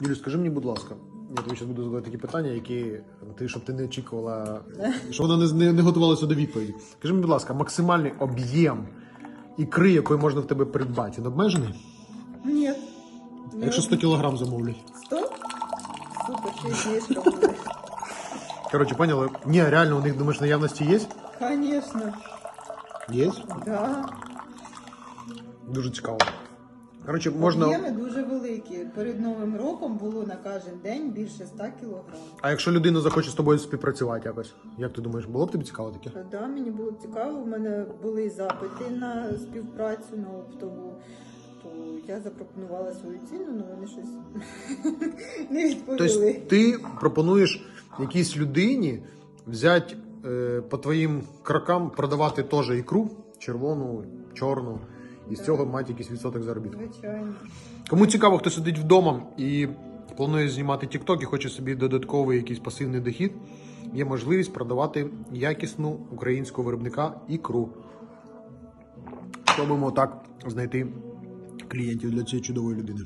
Юлю, скажи мені, будь ласка, я тобі зараз буду задавати такі питання, які ти, щоб ти не очікувала, щоб вона не, не, не готувалася до відповіді. Скажи мені, будь ласка, максимальний об'єм ікри, якої можна в тебе придбати, він обмежений? Ні. Якщо 100 кілограм замовлять. 100? Супер, ще й знижка. Коротше, поняли? Ні, реально, у них думаєш, наявності є? Звісно. Є. Да. Дуже цікаво. Коротше, можна. Об'єми дуже великі. Перед Новим роком було на кожен день більше 100 кілограм. А якщо людина захоче з тобою співпрацювати якось, як ти думаєш, було б тобі цікаво таке? Да, мені було цікаво. У мене були запити на співпрацю на оптову. То я запропонувала свою ціну, але вони щось не Тобто відповіли. ти пропонуєш якійсь людині взяти е, по твоїм крокам продавати теж ікру, червону, чорну, і з цього мати якийсь відсоток заробітку. Звичайно. Кому цікаво, хто сидить вдома і планує знімати TikTok і хоче собі додатковий якийсь пасивний дохід, є можливість продавати якісну українського виробника ікру. Спробуємо так знайти клієнтів для цієї чудової людини.